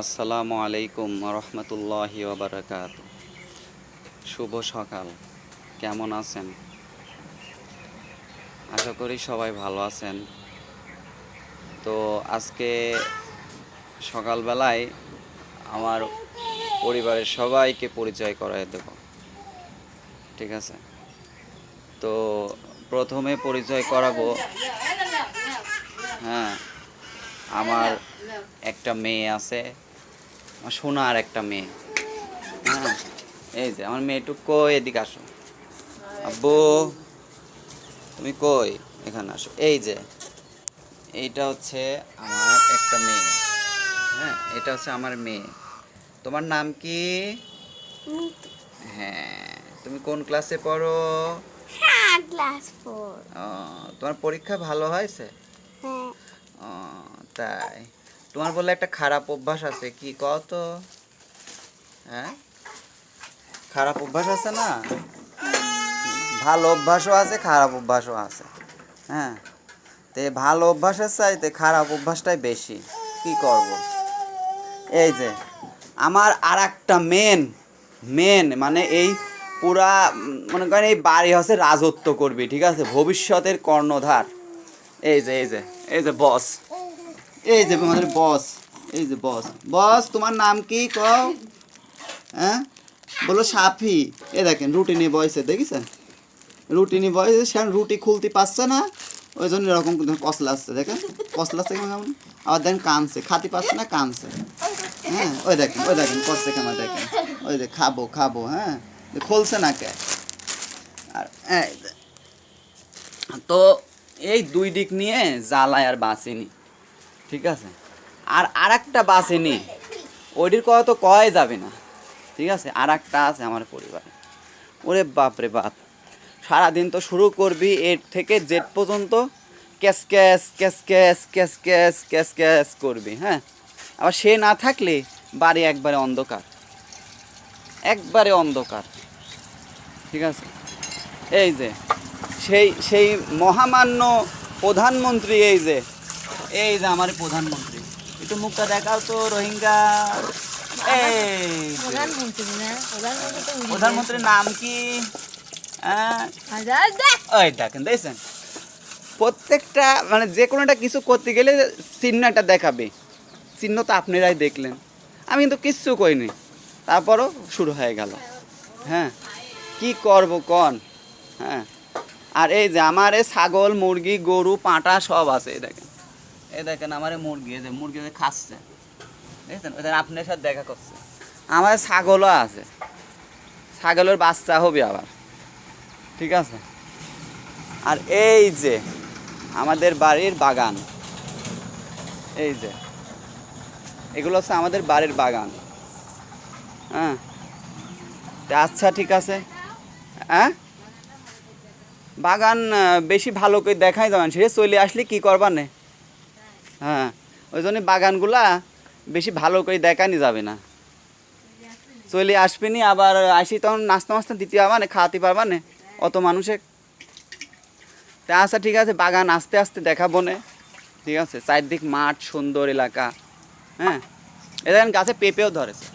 আসসালামু আলাইকুম রহমতুল্লাহি ওবরাকাত শুভ সকাল। কেমন আছেন? আশা করি সবাই ভালো আছেন। তো আজকে সকালবেলায় আমার পরিবারের সবাইকে পরিচয় করায় দেব। ঠিক আছে? তো প্রথমে পরিচয় করাবো হ্যাঁ আমার একটা মেয়ে আছে। আমার সোনার একটা মেয়ে। হ্যাঁ এই যে আমার মেয়েটু কই? এদিকে আসো। আব্বু তুমি কই? এখানে আসো। এই যে এইটা হচ্ছে আমার একটা মেয়ে। হ্যাঁ এটা হচ্ছে আমার মেয়ে। তোমার নাম কি? হ্যাঁ তুমি কোন ক্লাসে পড়ো? হ্যাঁ ক্লাস ফোর ও, তোমার পরীক্ষা ভালো হয়েছে? হ্যাঁ। ও, তাই। তোমার বলে একটা খারাপ অভ্যাস আছে, কি কত হ্যাঁ? খারাপ অভ্যাস আছে না? ভালো অভ্যাসও আছে, খারাপ অভ্যাসও আছে। হ্যাঁ? তে ভালো অভ্যাসের চাইতে খারাপ অভ্যাসটাই বেশি। কি করব? এই যে, আমার আর একটা মেন মেন মানে এই পুরা, মনে করেন এই বাড়ি হচ্ছে রাজত্ব করবি, ঠিক আছে? ভবিষ্যতের কর্ণধার। এই যে এই যে এই যে বস এই যে আমাদের বস এই যে বস বস তোমার নাম কি কও? হ্যাঁ? বলো সাফি। এ দেখেন, রুটি নিয়ে বয়সে দেখেছেন? রুটি নিয়ে বয়সে সে রুটি খুলতে পারছে না। ওই জন্য এরকম কসলা আসছে, দেখেন? কসলা আসছে কেমন কেমন? আবার দেখেন কানছে খাতে পারছে না কানছে হ্যাঁ ওই দেখেন ওই দেখেন, করছে কেমন দেখেন। ওই যে খাব খাব হ্যাঁ? খুলছে না কে? আর তো এই দুই দিক নিয়ে জ্বালায় আর বাঁচিনি। ঠিক আছে? আর আর একটা বাঁচেনি ওইটির কথা তো কয় যাবে না। ঠিক আছে? আর একটা আছে আমার পরিবারে। ওরে বাপ রে বাপ। সারাদিন তো শুরু করবি, এর থেকে জেড পর্যন্ত ক্যাস ক্যাস ক্যাস ক্যাস ক্যাস ক্যাস ক্যাস ক্যাস করবি হ্যাঁ? আবার সে না থাকলে বাড়ি একবারে অন্ধকার। একবারে অন্ধকার। ঠিক আছে? এই যে, সেই সেই মহামান্য প্রধানমন্ত্রী এই যে এই যে আমার প্রধানমন্ত্রী। একটু মুখটা দেখাও তো রোহিঙ্গা। এই প্রধানমন্ত্রীর নাম কি? হ্যাঁ? ওই দেখেন দেখছেন? প্রত্যেকটা মানে যে কোনো একটা কিছু করতে গেলে চিহ্ন একটা দেখাবে। চিহ্ন তো আপনারাই দেখলেন। আমি কিন্তু কিচ্ছু কইনি। তারপরও শুরু হয়ে গেল। হ্যাঁ? কি করব কন? হ্যাঁ? আর এই যে আমার এই ছাগল মুরগি গরু পাঁটা সব আছে দেখেন। এই দেখেন আমার মুরগি, এই যে মুরগি যে খাচ্ছে। দেখছেন? ওই আপনার সাথে দেখা করছে। আমার ছাগলও আছে। ছাগলের বাচ্চা হবে আবার। ঠিক আছে? আর এই যে আমাদের বাড়ির বাগান। এই যে। এগুলো হচ্ছে আমাদের বাড়ির বাগান। হ্যাঁ? আচ্ছা ঠিক আছে। হ্যাঁ? বাগান বেশি ভালো করে দেখাই যাবেন সে চলে আসলে কি করবা নে? হ্যাঁ ওই জন্য বাগানগুলা বেশি ভালো করে দেখানি যাবে না। চলে আসবেনি, আবার আসি তখন নাস্তা মাস্তা দিতে পারবা না খাওয়াতে পারবা না অত মানুষে। তা আচ্ছা ঠিক আছে, বাগান আস্তে আস্তে দেখাবো নে। ঠিক আছে, চারদিক মাঠ, সুন্দর এলাকা হ্যাঁ। এ দেখেন, গাছে পেঁপেও ধরেছে।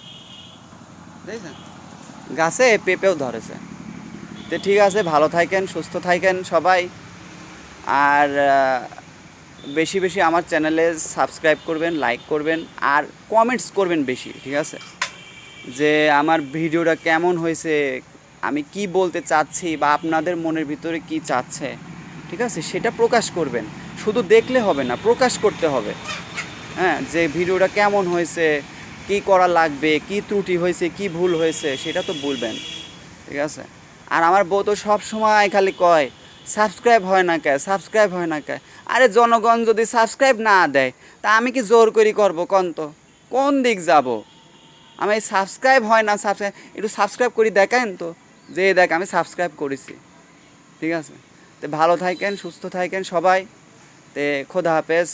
দেখছেন? গাছে পেঁপেও ধরেছে। তো ঠিক আছে, ভালো থাকেন, সুস্থ থাকেন সবাই। আর বেশি বেশি আমার চ্যানেলে সাবস্ক্রাইব করবেন লাইক করবেন, আর কমেন্টস করবেন বেশি, ঠিক আছে? যে আমার ভিডিওটা কেমন হয়েছে, আমি কি বলতে চাচ্ছি বা আপনাদের মনের ভিতরে কি চাচ্ছে, ঠিক আছে? সেটা প্রকাশ করবেন। শুধু দেখলে হবে না, প্রকাশ করতে হবে। হ্যাঁ যে ভিডিওটা কেমন হয়েছে, কি করা লাগবে, কি ত্রুটি হয়েছে, কি ভুল হয়েছে, সেটা তো বলবেন, ঠিক আছে? আর আমার বউ তো সব সময় খালি কয় সাবস্ক্রাইব হয় না কে? সাবস্ক্রাইব হয় না কে? আরে জনগণ যদি সাবস্ক্রাইব না দেয়, তা আমি কি জোর করি করব কোন তো? কোন দিক যাব? আমি সাবস্ক্রাইব হয় না, সাবস্ক্রাইব একটু সাবস্ক্রাইব করি দেখেন তো। যে দেখ, আমি সাবস্ক্রাইব করেছি। ঠিক আছে? তো ভালো থাকেন, সুস্থ থাকেন সবাই। তে খোদা হাফেজ।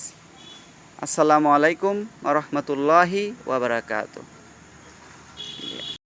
আসসালামু আলাইকুম রহমতুল্লাহি ওবরাকাতু